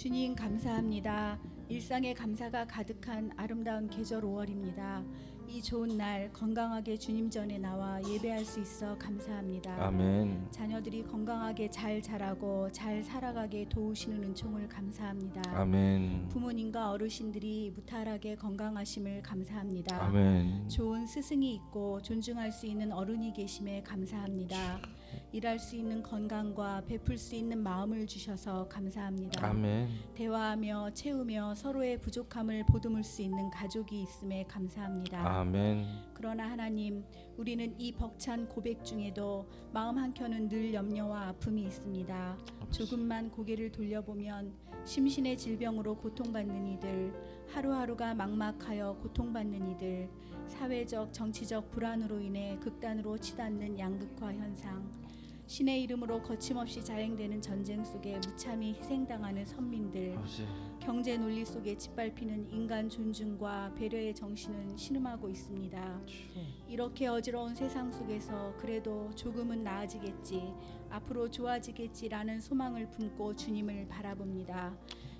주님 감사합니다. 일상의 감사가 가득한 아름다운 계절 5월입니다. 이 좋은 날 건강하게 주님 전에 나와 예배할 수 있어 감사합니다. 아멘. 자녀들이 건강하게 잘 자라고 잘 살아가게 도우시는 은총을 감사합니다. 아멘. 부모님과 어르신들이 무탈하게 건강하심을 감사합니다. 아멘. 좋은 스승이 있고 존중할 수 있는 어른이 계심에 감사합니다. 일할 수 있는 건강과 베풀 수 있는 마음을 주셔서 감사합니다. 아멘. 대화하며 채우며 서로의 부족함을 보듬을 수 있는 가족이 있음에 감사합니다. 아멘. 그러나 하나님, 우리는 이 벅찬 고백 중에도 마음 한켠은 늘 염려와 아픔이 있습니다. 조금만 고개를 돌려보면 심신의 질병으로 고통받는 이들, 하루하루가 막막하여 고통받는 이들, 사회적, 정치적 불안으로 인해 극단으로 치닫는 양극화 현상, 신의 이름으로 거침없이 자행되는 전쟁 속에 무참히 희생당하는 선민들, 아버지. 경제 논리 속에 짓밟히는 인간 존중과 배려의 정신은 신음하고 있습니다. 이렇게 어지러운 세상 속에서 그래도 조금은 나아지겠지, 앞으로 좋아지겠지라는 소망을 품고 주님을 바라봅니다.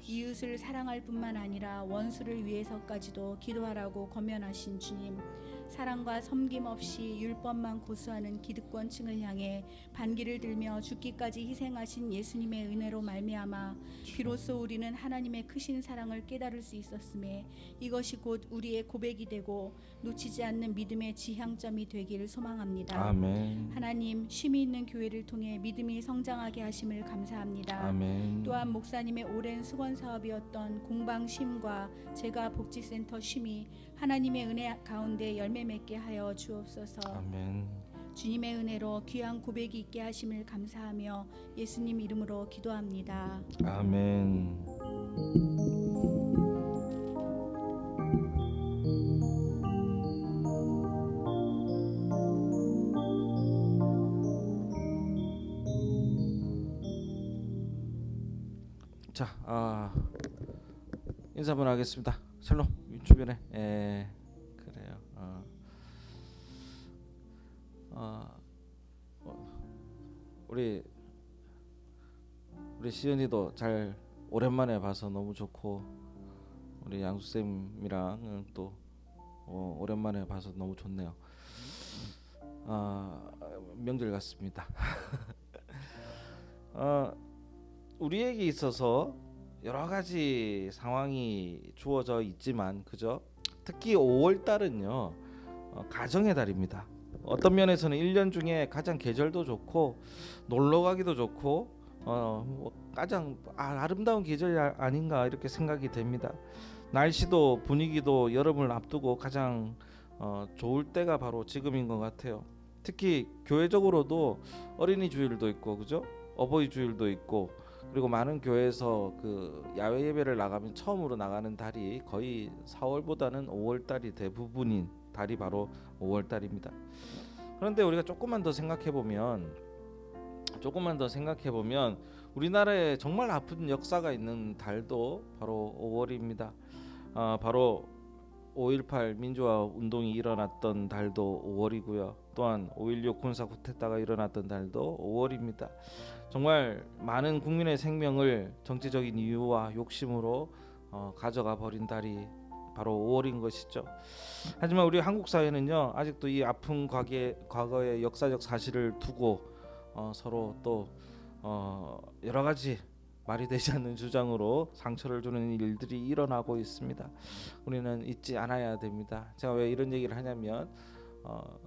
이웃을 사랑할 뿐만 아니라 원수를 위해서까지도 기도하라고 권면하신 주님. 사랑과 섬김 없이 율법만 고수하는 기득권층을 향해 반기를 들며 죽기까지 희생하신 예수님의 은혜로 말미암아 비로소 우리는 하나님의 크신 사랑을 깨달을 수 있었음에 이것이 곧 우리의 고백이 되고 놓치지 않는 믿음의 지향점이 되기를 소망합니다. 아멘. 하나님 쉼이 있는 교회를 통해 믿음이 성장하게 하심을 감사합니다. 아멘. 또한 목사님의 오랜 수건 사업이었던 공방 쉼과 제가 복지센터 쉼이 하나님의 은혜 가운데 열매 맺게 하여 주옵소서. 아멘. 주님의 은혜로 귀한 고백이 있게 하심을 감사하며 예수님 이름으로 기도합니다. 아멘. 자, 아, 인사 한번 하겠습니다. 샬롬 주변에, 예, 그래요. 어, 어, 어, 우리 우리 시연이도 잘 오랜만에 봐서 너무 좋고 우리 양수 쌤이랑 또 어, 오랜만에 봐서 너무 좋네요. 아 명절 같습니다. 어, 우리에게 있어서 여러 가지 상황이 주어져 있지만 그죠? 특히 5월 달은요 어, 가정의 달입니다. 어떤 면에서는 1년 중에 가장 계절도 좋고 놀러 가기도 좋고 어, 뭐 가장 아, 아름다운 계절이 아- 아닌가 이렇게 생각이 됩니다. 날씨도 분위기도 여름을 앞두고 가장 어, 좋을 때가 바로 지금인 것 같아요. 특히 교회적으로도 어린이 주일도 있고 그죠? 어버이 주일도 있고 그리고 많은 교회에서 그 야외 예배를 나가면 처음으로 나가는 달이 거의 4월보다는 5월 달이 대부분인 달이 바로 5월 달입니다. 그런데 우리가 조금만 더 생각해 보면 조금만 더 생각해 보면 우리나라에 정말 아픈 역사가 있는 달도 바로 5월입니다. 아, 바로 5.18 민주화 운동이 일어났던 달도 5월이고요. 또한 5.16 군사 쿠데타가 일어났던 달도 5월입니다. 정말 많은 국민의 생명을 정치적인 이유와 욕심으로 어, 가져가 버린 달이 바로 5월인 것이죠. 하지만 우리 한국 사회는요 아직도 이 아픈 과거의, 과거의 역사적 사실을 두고 어, 서로 또 어, 여러 가지 말이 되지 않는 주장으로 상처를 주는 일들이 일어나고 있습니다. 우리는 잊지 않아야 됩니다. 제가 왜 이런 얘기를 하냐면 어,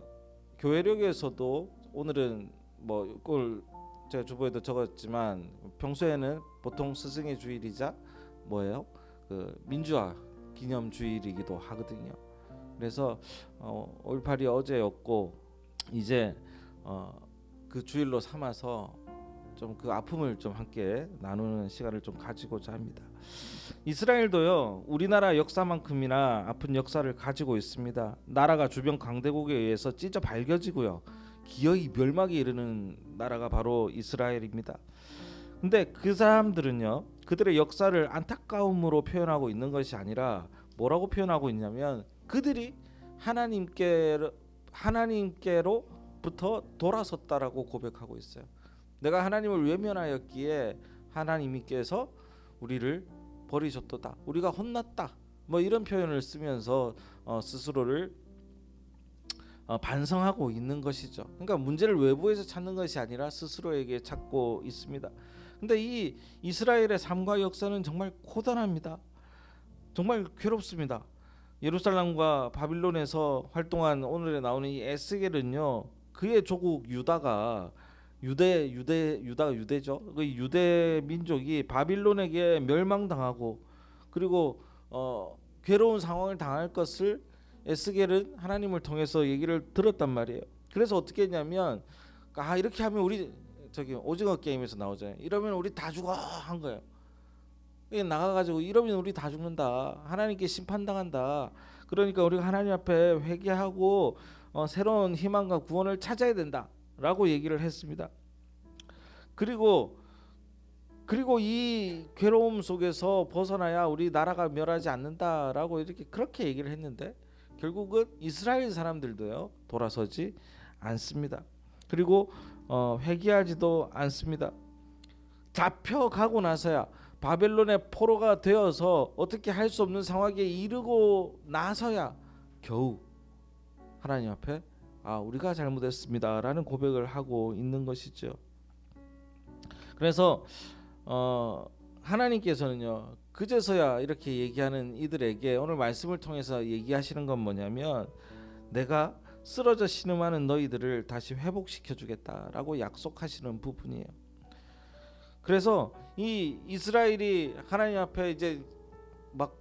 교회력에서도 오늘은 뭐 이걸 제가 주보에도 적었지만 평소에는 보통 스승의 주일이자 뭐예요? 그 민주화 기념 주일이기도 하거든요. 그래서 어, 5.18이 어제였고 이제 어, 그 주일로 삼아서 좀 그 아픔을 좀 함께 나누는 시간을 좀 가지고자 합니다. 이스라엘도요 우리나라 역사만큼이나 아픈 역사를 가지고 있습니다. 나라가 주변 강대국에 의해서 찢어 밝혀지고요 기어이 멸망에 이르는 나라가 바로 이스라엘입니다. 근데 그 사람들은요 그들의 역사를 안타까움으로 표현하고 있는 것이 아니라 뭐라고 표현하고 있냐면 그들이 하나님께 하나님께로부터 돌아섰다라고 고백하고 있어요. 내가 하나님을 외면하였기에 하나님께서 우리를 버리셨도다. 우리가 혼났다. 뭐 이런 표현을 쓰면서 어, 스스로를 어, 반성하고 있는 것이죠. 그러니까 문제를 외부에서 찾는 것이 아니라 스스로에게 찾고 있습니다. 근데 이 이스라엘의 삶과 역사는 정말 고단합니다. 정말 괴롭습니다. 예루살렘과 바빌론에서 활동한 오늘에 나오는 이 에스겔은요. 그의 조국 유다가 유대 유대 유다가 유대죠. 그 유대 민족이 바빌론에게 멸망당하고 그리고 어 괴로운 상황을 당할 것을 에스겔은 하나님을 통해서 얘기를 들었단 말이에요. 그래서 어떻게 했냐면 아 이렇게 하면 우리 저기 오징어 게임에서 나오잖아요. 이러면 우리 다 죽어 한 거예요. 나가가지고 이러면 우리 다 죽는다. 하나님께 심판당한다. 그러니까 우리가 하나님 앞에 회개하고 어, 새로운 희망과 구원을 찾아야 된다라고 얘기를 했습니다. 그리고 그리고 이 괴로움 속에서 벗어나야 우리 나라가 멸하지 않는다라고 이렇게 그렇게 얘기를 했는데 결국은 이스라엘 사람들도요 돌아서지 않습니다. 그리고 어, 회개하지도 않습니다. 잡혀가고 나서야 바벨론의 포로가 되어서 어떻게 할 수 없는 상황에 이르고 나서야 겨우 하나님 앞에 아 우리가 잘못했습니다라는 고백을 하고 있는 것이죠. 그래서 어, 하나님께서는요 그제서야 이렇게 얘기하는 이들에게 오늘 말씀을 통해서 얘기하시는 건 뭐냐면 내가 쓰러져 신음하는 너희들을 다시 회복시켜 주겠다라고 약속하시는 부분이에요. 그래서 이 이스라엘이 하나님 앞에 이제 막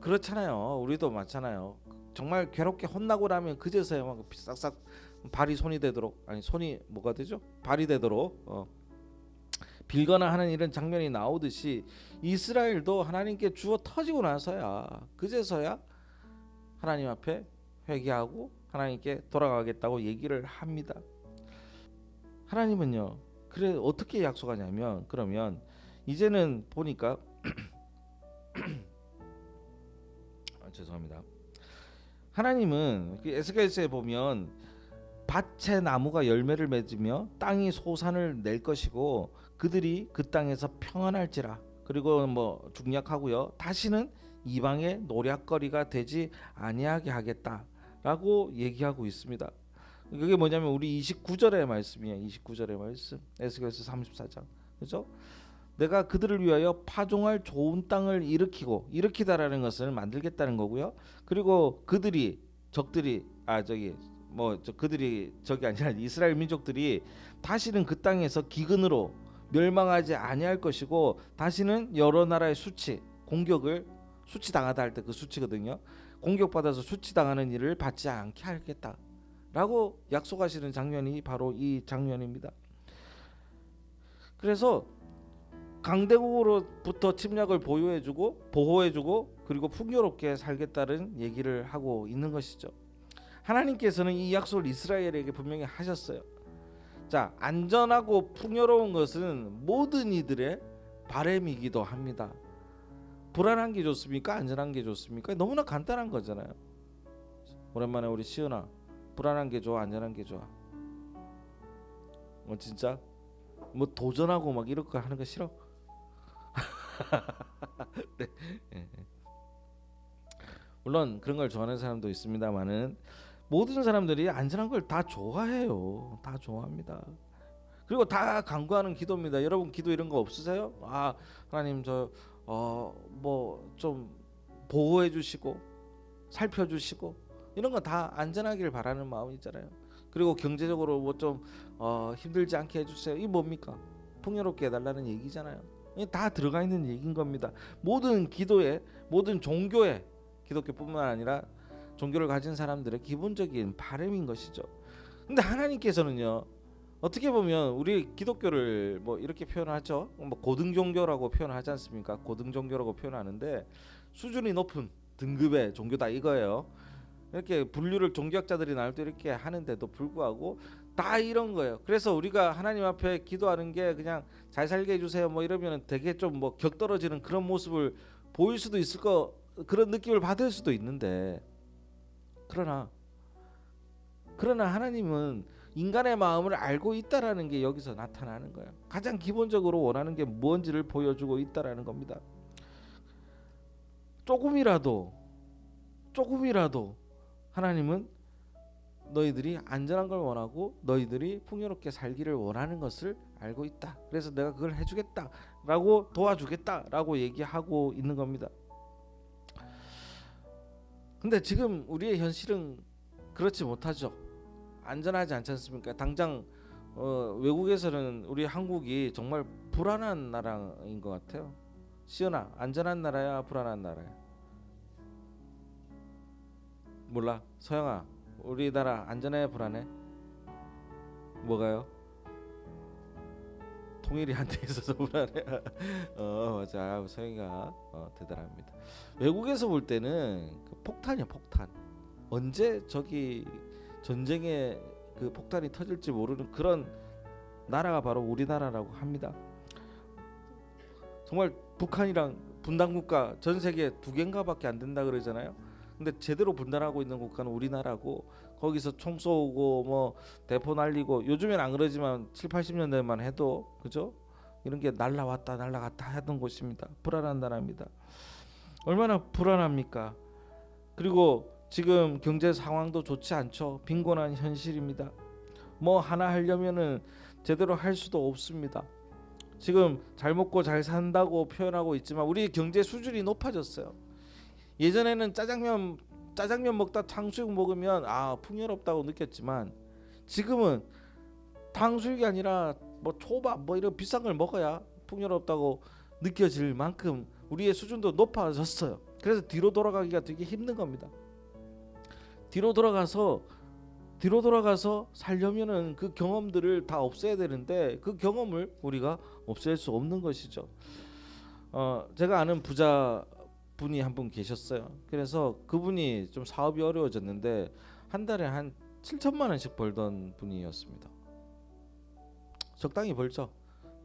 그렇잖아요. 우리도 맞잖아요. 정말 괴롭게 혼나고 나면 그제서야 막 싹싹 발이 손이 되도록 아니 손이 뭐가 되죠? 발이 되도록 어. 빌거나 하는 이런 장면이 나오듯이 이스라엘도 하나님께 주어 터지고 나서야 그제서야 하나님 앞에 회개하고 하나님께 돌아가겠다고 얘기를 합니다. 하나님은요. 그래 어떻게 약속하냐면 그러면 이제는 보니까 아, 죄송합니다. 하나님은 그 에스겔서에 보면 밭의 나무가 열매를 맺으며 땅이 소산을 낼 것이고 그들이 그 땅에서 평안할지라 그리고 뭐 중약하고요 다시는 이방의 노략거리가 되지 아니하게 하겠다라고 얘기하고 있습니다. 그게 뭐냐면 우리 29절의 말씀이에요. 29절의 말씀. 에스겔서 34장. 그죠? 내가 그들을 위하여 파종할 좋은 땅을 일으키고 일으키다라는 것을 만들겠다는 거고요. 그리고 그들이 적들이 아 저기 뭐 저 그들이 적이 아니라 이스라엘 민족들이 다시는 그 땅에서 기근으로 멸망하지 아니할 것이고 다시는 여러 나라의 수치 공격을 수치 당하다 할 때 그 수치거든요. 공격받아서 수치 당하는 일을 받지 않게 하겠다. 라고 약속하시는 장면이 바로 이 장면입니다. 그래서 강대국으로부터 침략을 보유해주고 보호해주고 그리고 풍요롭게 살겠다는 얘기를 하고 있는 것이죠. 하나님께서는 이 약속을 이스라엘에게 분명히 하셨어요. 자, 안전하고 풍요로운 것은 모든 이들의 바램이기도 합니다. 불안한 게 좋습니까? 안전한 게 좋습니까? 너무나 간단한 거잖아요. 오랜만에 우리 시은아 불안한 게 좋아, 안전한 게 좋아. 뭐 진짜 뭐 도전하고 막 이런 거 하는 거 싫어? 네. 예. 물론 그런 걸 좋아하는 사람도 있습니다만은 모든 사람들이 안전한 걸 다 좋아해요. 다 좋아합니다. 그리고 다 간구하는 기도입니다. 여러분 기도 이런 거 없으세요? 아 하나님 저 어 뭐 좀 보호해 주시고 살펴 주시고 이런 거 다 안전하기를 바라는 마음이 있잖아요. 그리고 경제적으로 뭐 좀 어, 힘들지 않게 해주세요. 이 뭡니까? 풍요롭게 해달라는 얘기잖아요. 다 들어가 있는 얘기인 겁니다. 모든 기도에 모든 종교에 기독교뿐만 아니라 종교를 가진 사람들의 기본적인 바람인 것이죠. 근데 하나님께서는요. 어떻게 보면 우리 기독교를 뭐 이렇게 표현하죠. 뭐 고등 종교라고 표현하지 않습니까? 고등 종교라고 표현하는데 수준이 높은 등급의 종교다 이거예요. 이렇게 분류를 종교학자들이 때 이렇게 하는데도 불구하고 다 이런 거예요. 그래서 우리가 하나님 앞에 기도하는 게 그냥 잘 살게 해주세요. 뭐 이러면은 되게 좀 뭐 격떨어지는 그런 모습을 보일 수도 있을 거 그런 느낌을 받을 수도 있는데 그러나 그러나 하나님은 인간의 마음을 알고 있다라는 게 여기서 나타나는 거예요. 가장 기본적으로 원하는 게 뭔지를 보여주고 있다라는 겁니다. 조금이라도 조금이라도 하나님은 너희들이 안전한 걸 원하고 너희들이 풍요롭게 살기를 원하는 것을 알고 있다. 그래서 내가 그걸 해주겠다라고 도와주겠다라고 얘기하고 있는 겁니다. 근데 지금 우리의 현실은 그렇지 못하죠. 안전하지 않지 않습니까? 당장 어, 외국에서는 우리 한국이 정말 불안한 나라인 것 같아요. 시연아, 안전한 나라야, 불안한 나라야? 몰라, 서영아, 우리나라 안전해, 불안해? 뭐가요? 통일이 안 돼 있어서 불안해. 어 맞아, 서영이가 어, 대단합니다. 외국에서 볼 때는 그 폭탄이야, 폭탄. 언제 저기 전쟁의 그 폭탄이 터질지 모르는 그런 나라가 바로 우리나라라고 합니다. 정말 북한이랑 분단 국가 전 세계 두 개인가밖에 안 된다 그러잖아요. 근데 제대로 분단하고 있는 국가는 우리나라고 거기서 총 쏘고 뭐 대포 날리고 요즘엔 안 그러지만 7, 80년대만 해도 그죠? 이런 게 날라왔다 날라갔다 하던 곳입니다. 불안한 나라입니다. 얼마나 불안합니까? 그리고 지금 경제 상황도 좋지 않죠. 빈곤한 현실입니다. 뭐 하나 하려면은 제대로 할 수도 없습니다. 지금 잘 먹고 잘 산다고 표현하고 있지만 우리 경제 수준이 높아졌어요. 예전에는 짜장면 짜장면 먹다 탕수육 먹으면 아 풍요롭다고 느꼈지만 지금은 탕수육이 아니라 뭐 초밥 뭐 이런 비싼 걸 먹어야 풍요롭다고 느껴질 만큼 우리의 수준도 높아졌어요. 그래서 뒤로 돌아가기가 되게 힘든 겁니다. 뒤로 돌아가서 뒤로 돌아가서 살려면은 그 경험들을 다 없애야 되는데 그 경험을 우리가 없앨 수 없는 것이죠. 어 제가 아는 부자 분이 한 분 계셨어요. 그래서 그분이 좀 사업이 어려워졌는데 한 달에 한 7천만 원씩 벌던 분이었습니다. 적당히 벌죠.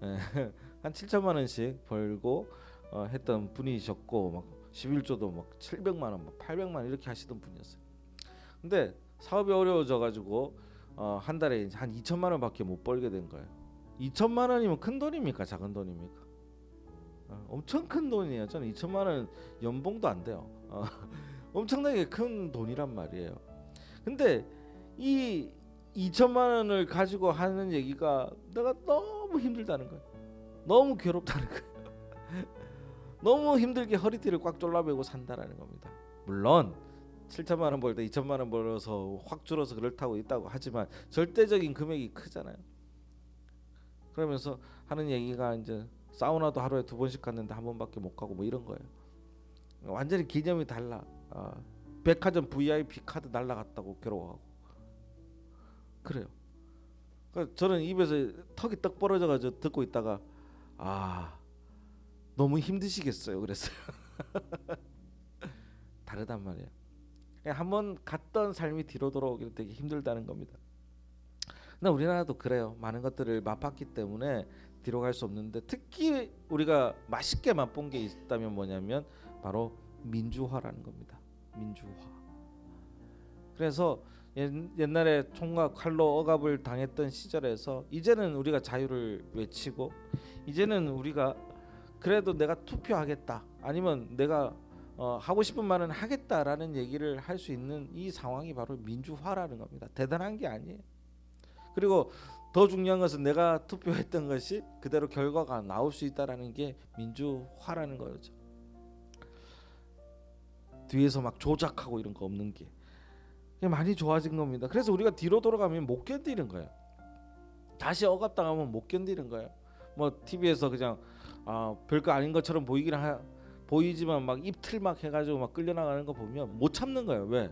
예, 한 7천만 원씩 벌고 어, 했던 분이셨고 막 11조도 막 700만 원, 막 800만 원 이렇게 하시던 분이었어요. 근데 사업이 어려워져 가지고 어, 한 달에 한 2천만 원밖에 못 벌게 된 거예요. 2천만 원이면 큰 돈입니까? 작은 돈입니까? 어, 엄청 큰 돈이에요. 저는 2천만 원 연봉도 안 돼요. 어, 엄청나게 큰 돈이란 말이에요. 근데 이 2천만 원을 가지고 하는 얘기가 내가 너무 힘들다는 거예요. 너무 괴롭다는 거예요. 너무 힘들게 허리띠를 꽉 졸라매고 산다라는 겁니다. 물론 7천만 원 벌 때 2천만 원 벌어서 확 줄어서 그렇다고 있다고 하지만 절대적인 금액이 크잖아요. 그러면서 하는 얘기가 이제 사우나도 하루에 두 번씩 갔는데 한 번밖에 못 가고 뭐 이런 거예요. 완전히 개념이 달라. 아, 백화점 VIP 카드 날라갔다고 괴로워하고 그래요. 그 저는 입에서 턱이 떡 벌어져가지고 듣고 있다가 아 너무 힘드시겠어요. 그랬어요. 다르단 말이에요. 한번 갔던 삶이 뒤로 돌아오기 되게 힘들다는 겁니다. 근데 우리나라도 그래요. 많은 것들을 맛봤기 때문에 뒤로 갈 수 없는데 특히 우리가 맛있게 맛본 게 있다면 뭐냐면 바로 민주화라는 겁니다. 민주화. 그래서 옛, 옛날에 총과 칼로 억압을 당했던 시절에서 이제는 우리가 자유를 외치고 이제는 우리가 그래도 내가 투표하겠다 아니면 내가 어, 하고 싶은 말은 하겠다라는 얘기를 할 수 있는 이 상황이 바로 민주화라는 겁니다. 대단한 게 아니에요. 그리고 더 중요한 것은 내가 투표했던 것이 그대로 결과가 나올 수 있다라는 게 민주화라는 거죠. 뒤에서 막 조작하고 이런 거 없는 게 많이 좋아진 겁니다. 그래서 우리가 뒤로 돌아가면 못 견디는 거예요. 다시 억압당하면 못 견디는 거예요. 뭐 TV에서 그냥 아, 별거 아닌 것처럼 보이긴 하, 보이지만 막 입틀 막 해가지고 막 끌려나가는 거 보면 못 참는 거예요. 왜?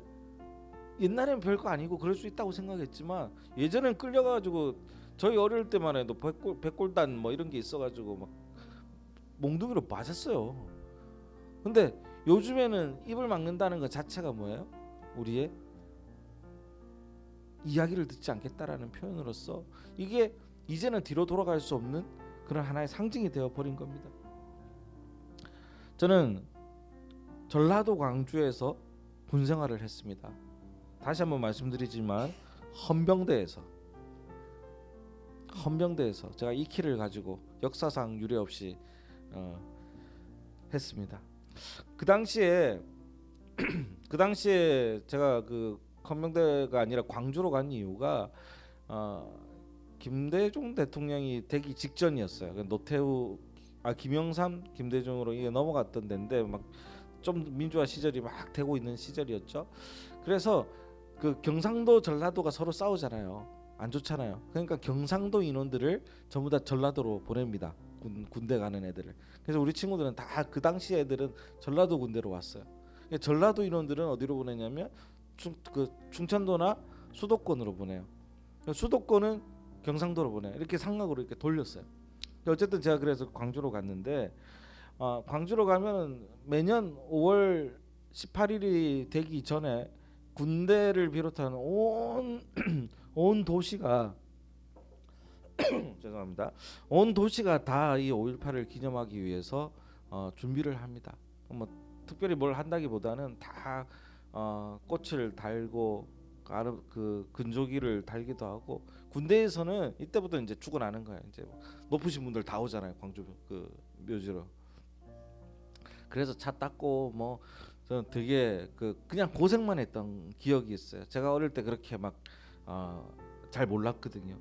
옛날엔 별거 아니고 그럴 수 있다고 생각했지만 예전엔 끌려가지고 저희 어릴 때만 해도 백골 백골단 뭐 이런 게 있어가지고 막 몽둥이로 맞았어요. 근데 요즘에는 입을 막는다는 것 자체가 뭐예요? 우리의 이야기를 듣지 않겠다라는 표현으로서 이게 이제는 뒤로 돌아갈 수 없는 그런 하나의 상징이 되어 버린 겁니다. 저는 전라도 광주에서 군 생활을 했습니다. 다시 한번 말씀드리지만 헌병대에서 헌병대에서 제가 이 키를 가지고 역사상 유례 없이 어, 했습니다. 그 당시에 그 당시에 제가 그 헌병대가 아니라 광주로 간 이유가 어, 김대중 대통령이 되기 직전이었어요. 그 노태우 아 김영삼 김대중으로 이게 넘어갔던 데인데 막 좀 민주화 시절이 막 되고 있는 시절이었죠. 그래서 그 경상도 전라도가 서로 싸우잖아요. 안 좋잖아요. 그러니까 경상도 인원들을 전부 다 전라도로 보냅니다. 군, 군대 가는 애들을. 그래서 우리 친구들은 다 그 당시 애들은 전라도 군대로 왔어요. 전라도 인원들은 어디로 보내냐면 충, 그 충청도나 수도권으로 보내요. 그러니까 수도권은 경상도로 보내. 요 이렇게 상각으로 이렇게 돌렸어요. 어쨌든 제가 그래서 광주로 갔는데 어, 광주로 가면 매년 5월 18일이 되기 전에 군대를 비롯한 온, 온 도시가 죄송합니다. 온 도시가 다 이 5.18을 기념하기 위해서 어, 준비를 합니다. 뭐 특별히 뭘 한다기보다는 다 어, 꽃을 달고 아르, 그 근조기를 달기도 하고 군대에서는 이때부터 이제 죽어나는 거야. 이제 뭐 높으신 분들 다 오잖아요. 광주 그 묘지로. 그래서 차 닦고 뭐 저는 되게 그 그냥 고생만 했던 기억이 있어요. 제가 어릴 때 그렇게 막잘 몰랐거든요.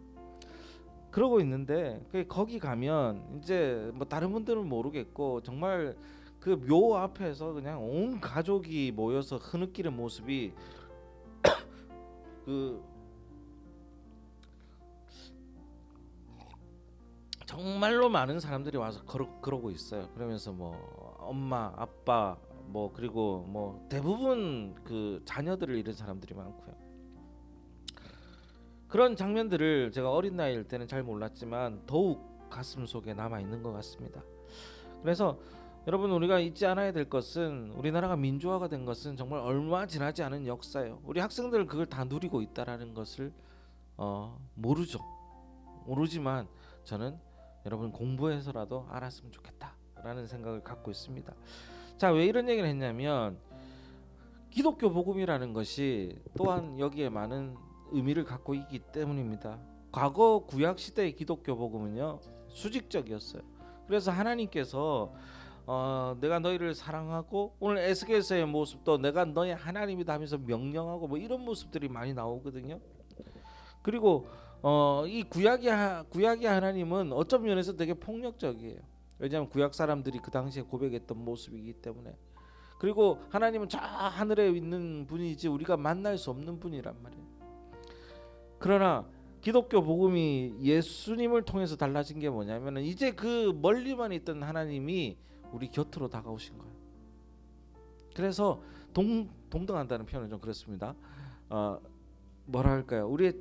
그러고 있는데 그 거기 가면 이제 뭐 다른 분들은 모르겠고 정말 그 묘 앞에서 그냥 온 가족이 모여서 흐느끼는 모습이 그 정말로 많은 사람들이 와서 걸어, 그러 고 있어요. 그러면서 뭐 엄마, 아빠 뭐 그리고 뭐 대부분 그 자녀들을 잃은 사람들이 많고요. 그런 장면들을 제가 어린 나이일 때는 잘 몰랐지만 더욱 가슴 속에 남아 있는 것 같습니다. 그래서 여러분 우리가 잊지 않아야 될 것은 우리나라가 민주화가 된 것은 정말 얼마 지나지 않은 역사예요. 우리 학생들 그걸 다 누리고 있다라는 것을 어, 모르죠. 모르지만 저는 여러분 공부해서라도 알았으면 좋겠다라는 생각을 갖고 있습니다. 자, 왜 이런 얘기를 했냐면 기독교 복음이라는 것이 또한 여기에 많은 의미를 갖고 있기 때문입니다. 과거 구약 시대의 기독교 복음은요 수직적이었어요. 그래서 하나님께서 어, 내가 너희를 사랑하고 오늘 에스겔서의 모습도 내가 너의 하나님이다 하면서 명령하고 뭐 이런 모습들이 많이 나오거든요. 그리고 어, 이 구약의 하, 구약의 하나님은 어떤 면에서 되게 폭력적이에요. 왜냐하면 구약 사람들이 그 당시에 고백했던 모습이기 때문에. 그리고 하나님은 저 하늘에 있는 분이지 우리가 만날 수 없는 분이란 말이에요. 그러나 기독교 복음이 예수님을 통해서 달라진 게 뭐냐면은 이제 그 멀리만 있던 하나님이 우리 곁으로 다가오신 거예요. 그래서 동 동등한다는 표현은 좀 그렇습니다. 어, 뭐라 할까요? 우리의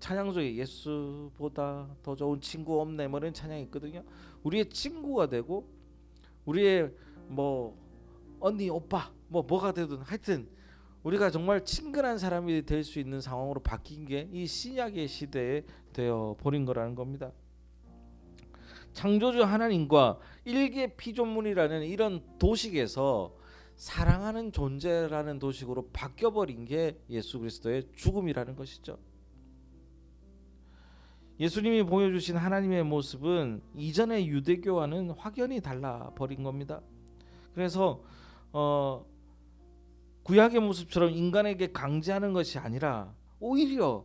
찬양 중에 예수보다 더 좋은 친구 없네 뭐 이런 찬양이 있거든요. 우리의 친구가 되고 우리의 뭐 언니 오빠 뭐 뭐가 되든 하여튼 우리가 정말 친근한 사람이 될 수 있는 상황으로 바뀐 게 이 신약의 시대에 되어 버린 거라는 겁니다. 창조주 하나님과 일개 피조물이라는 이런 도식에서 사랑하는 존재라는 도식으로 바뀌어 버린 게 예수 그리스도의 죽음이라는 것이죠. 예수님이 보여주신 하나님의 모습은 이전의 유대교와는 확연히 달라 버린 겁니다. 그래서 어, 구약의 모습처럼 인간에게 강제하는 것이 아니라 오히려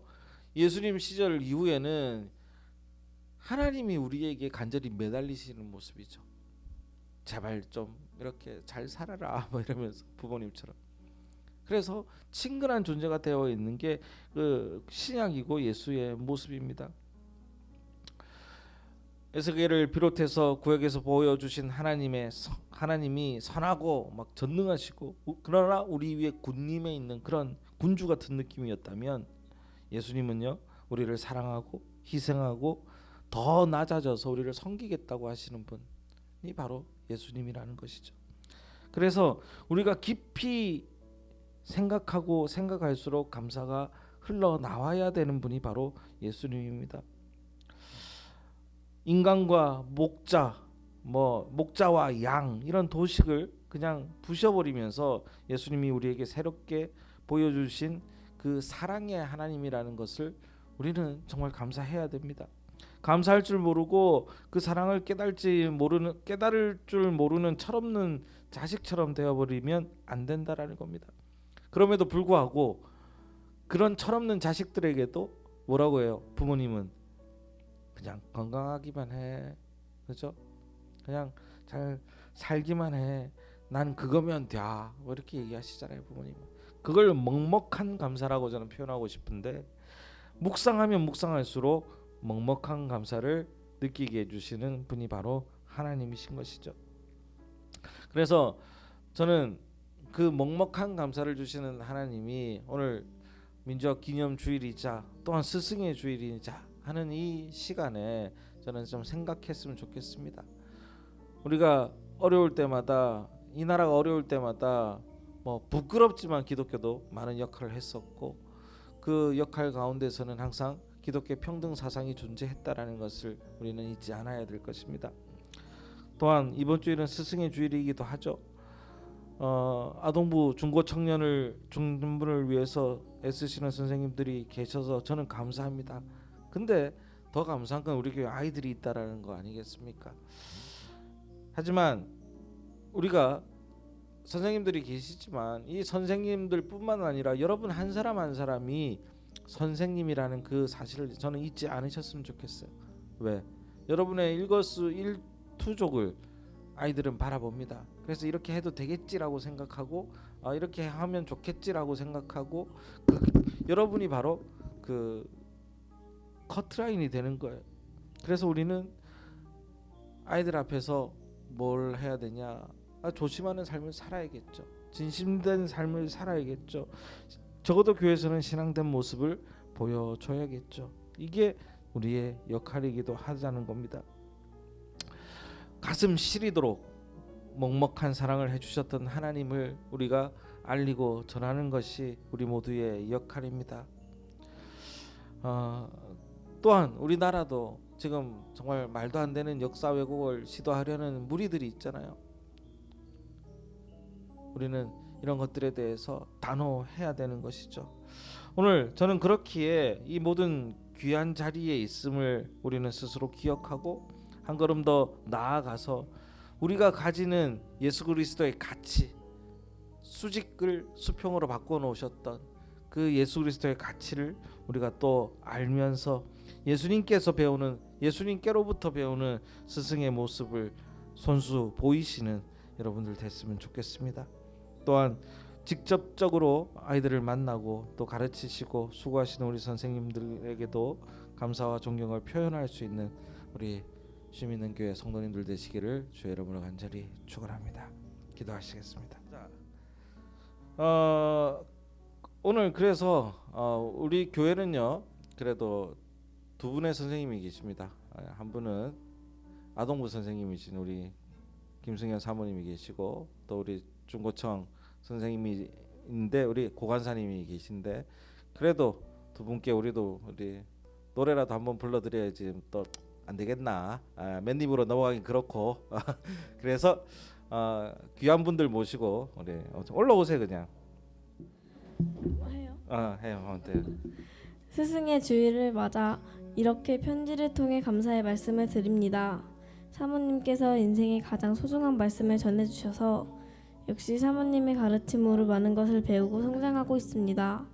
예수님 시절 이후에는 하나님이 우리에게 간절히 매달리시는 모습이죠. 제발 좀 이렇게 잘 살아라 뭐 이러면서 부모님처럼. 그래서 친근한 존재가 되어 있는 게 그 신약이고 예수의 모습입니다. 에스겔을 비롯해서 구약에서 보여주신 하나님의 서, 하나님이 선하고 막 전능하시고 우- 그러나 우리 위에 군림에 있는 그런 군주 같은 느낌이었다면 예수님은요 우리를 사랑하고 희생하고 더 낮아져서 우리를 섬기겠다고 하시는 분이 바로 예수님이라는 것이죠. 그래서 우리가 깊이 생각하고 생각할수록 감사가 흘러 나와야 되는 분이 바로 예수님입니다. 인간과 목자, 뭐 목자와 양 이런 도식을 그냥 부셔버리면서 예수님이 우리에게 새롭게 보여주신 그 사랑의 하나님이라는 것을 우리는 정말 감사해야 됩니다. 감사할 줄 모르고 그 사랑을 깨달지 모르는 깨달을 줄 모르는 철없는 자식처럼 되어버리면 안 된다라는 겁니다. 그럼에도 불구하고 그런 철없는 자식들에게도 뭐라고 해요? 부모님은 그냥 건강하기만 해, 그죠? 그냥 잘 살기만 해. 난 그거면 돼. 뭐 이렇게 얘기하시잖아요, 부모님은. 그걸 먹먹한 감사라고 저는 표현하고 싶은데 묵상하면 묵상할수록 먹먹한 감사를 느끼게 해주시는 분이 바로 하나님이신 것이죠. 그래서 저는 그 먹먹한 감사를 주시는 하나님이 오늘 민족 기념 주일이자 또한 스승의 주일이자 하는 이 시간에 저는 좀 생각했으면 좋겠습니다. 우리가 어려울 때마다 이 나라가 어려울 때마다 뭐 부끄럽지만 기독교도 많은 역할을 했었고 그 역할 가운데서는 항상 기독교 평등 사상이 존재했다라는 것을 우리는 잊지 않아야 될 것입니다. 또한 이번 주일은 스승의 주일이기도 하죠. 어, 아동부 중고 청년을 중년분을 위해서 애쓰시는 선생님들이 계셔서 저는 감사합니다. 근데 더 감사한 건 우리 교회 아이들이 있다라는 거 아니겠습니까? 하지만 우리가 선생님들이 계시지만 이 선생님들뿐만 아니라 여러분 한 사람 한 사람이 선생님이라는 그 사실을 저는 잊지 않으셨으면 좋겠어요. 왜? 여러분의 일거수 일투족을 아이들은 바라봅니다. 그래서 이렇게 해도 되겠지라고 생각하고 아, 이렇게 하면 좋겠지라고 생각하고 그, 여러분이 바로 그 커트라인이 되는 거예요. 그래서 우리는 아이들 앞에서 뭘 해야 되냐? 아, 조심하는 삶을 살아야겠죠. 진심된 삶을 살아야겠죠. 적어도 교회에서는 신앙된 모습을 보여줘야겠죠. 이게 우리의 역할이기도 하자는 겁니다. 가슴 시리도록 먹먹한 사랑을 해주셨던 하나님을 우리가 알리고 전하는 것이 우리 모두의 역할입니다. 어, 또한 우리나라도 지금 정말 말도 안 되는 역사 왜곡을 시도하려는 무리들이 있잖아요. 우리는 이런 것들에 대해서 단호해야 되는 것이죠. 오늘 저는 그렇기에 이 모든 귀한 자리에 있음을 우리는 스스로 기억하고 한 걸음 더 나아가서 우리가 가지는 예수 그리스도의 가치 수직을 수평으로 바꿔 놓으셨던 그 예수 그리스도의 가치를 우리가 또 알면서 예수님께서 배우는 예수님께로부터 배우는 스승의 모습을 손수 보이시는 여러분들 됐으면 좋겠습니다. 또한 직접적으로 아이들을 만나고 또 가르치시고 수고하시는 우리 선생님들에게도 감사와 존경을 표현할 수 있는 우리 주민은 교회 성도님들 되시기를 주 여러분을 간절히 축원합니다. 기도하시겠습니다. 자, 어, 오늘 그래서 어, 우리 교회는요 그래도 두 분의 선생님이 계십니다. 아, 한 분은 아동부 선생님이신 우리 김승현 사모님이 계시고 또 우리 중고청 선생님이 있는데 우리 고관사님이 계신데 그래도 두 분께 우리도 우리 노래라도 한번 불러드려야지 또 안 되겠나? 아, 맨 입으로 넘어가긴 그렇고. 그래서 어, 귀한 분들 모시고 우리 올라오세요 그냥. 뭐 해요? 어, 해요. 아무튼. 스승의 주일을 맞아 이렇게 편지를 통해 감사의 말씀을 드립니다. 사모님께서 인생의 가장 소중한 말씀을 전해주셔서 역시 사모님의 가르침으로 많은 것을 배우고 성장하고 있습니다.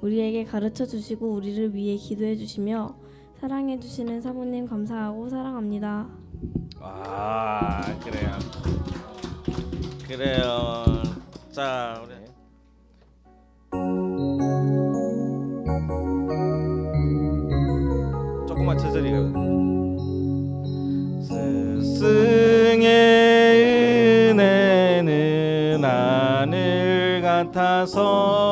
우리에게 가르쳐 주시고 우리를 위해 기도해 주시며 사랑해 주시는 사모님 감사하고 사랑합니다. 아 그래요 그래요 자 우리 가 스승의 은혜는 하늘 같아서